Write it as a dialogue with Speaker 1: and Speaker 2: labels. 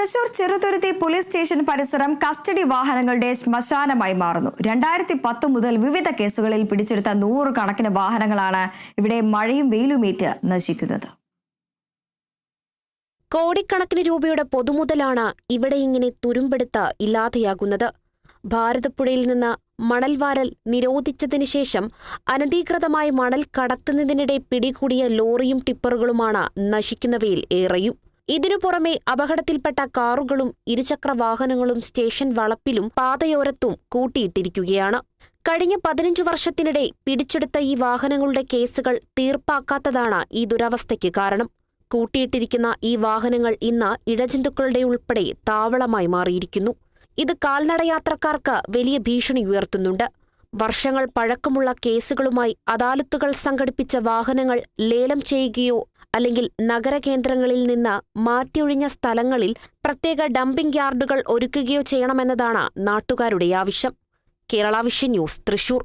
Speaker 1: Thrissur Cheruthuruthy police station പരിസരം custody വാഹനങ്ങളുടെ ശ്മശാനമായി മാറുന്നു. രണ്ടായിരത്തി പത്ത് മുതൽ വിവിധ കേസുകളിൽ പിടിച്ചെടുത്ത നൂറുകണക്കിന് വാഹനങ്ങളാണ് ഇവിടെ മഴയും വെയിലുമേറ്റ് നശിക്കുന്നത്.
Speaker 2: കോടിക്കണക്കിന് രൂപയുടെ പൊതുമുതലാണ് ഇവിടെ ഇങ്ങനെ തുരുമ്പെടുത്ത് ഇല്ലാതെയാകുന്നത്. ഭാരതപ്പുഴയിൽ നിന്ന് മണൽവാരൽ നിരോധിച്ചതിനു ശേഷം അനധികൃതമായി മണൽ കടത്തുന്നതിനിടെ പിടികൂടിയ ലോറിയും ടിപ്പറുകളുമാണ് നശിക്കുന്നവയിൽ ഏറെയും. ഇതിനു പുറമെ അപകടത്തിൽപ്പെട്ട കാറുകളും ഇരുചക്ര വാഹനങ്ങളും സ്റ്റേഷൻ വളപ്പിലും പാതയോരത്തും കൂട്ടിയിട്ടിരിക്കുകയാണ്. കഴിഞ്ഞ പതിനഞ്ചു വർഷത്തിനിടെ പിടിച്ചെടുത്ത ഈ വാഹനങ്ങളുടെ കേസുകൾ തീർപ്പാക്കാത്തതാണ് ഈ ദുരവസ്ഥയ്ക്ക് കാരണം. കൂട്ടിയിട്ടിരിക്കുന്ന ഈ വാഹനങ്ങൾ ഇന്ന് ഇഴജന്തുക്കളുടെ ഉൾപ്പെടെ താവളമായി മാറിയിരിക്കുന്നു. ഇത് കാൽനടയാത്രക്കാർക്ക് വലിയ ഭീഷണി ഉയർത്തുന്നുണ്ട്. വർഷങ്ങൾ പഴക്കമുള്ള കേസുകളുമായി അദാലത്തുകൾ സംഘടിപ്പിച്ച വാഹനങ്ങൾ ലേലം ചെയ്യുകയോ അല്ലെങ്കിൽ നഗരകേന്ദ്രങ്ങളിൽ നിന്ന് മാറ്റിയൊഴിഞ്ഞ സ്ഥലങ്ങളിൽ പ്രത്യേക ഡംപിംഗ് യാർഡുകൾ ഒരുക്കുകയോ ചെയ്യണമെന്നതാണ് നാട്ടുകാരുടെ ആവശ്യം. Kerala Vision News Thrissur.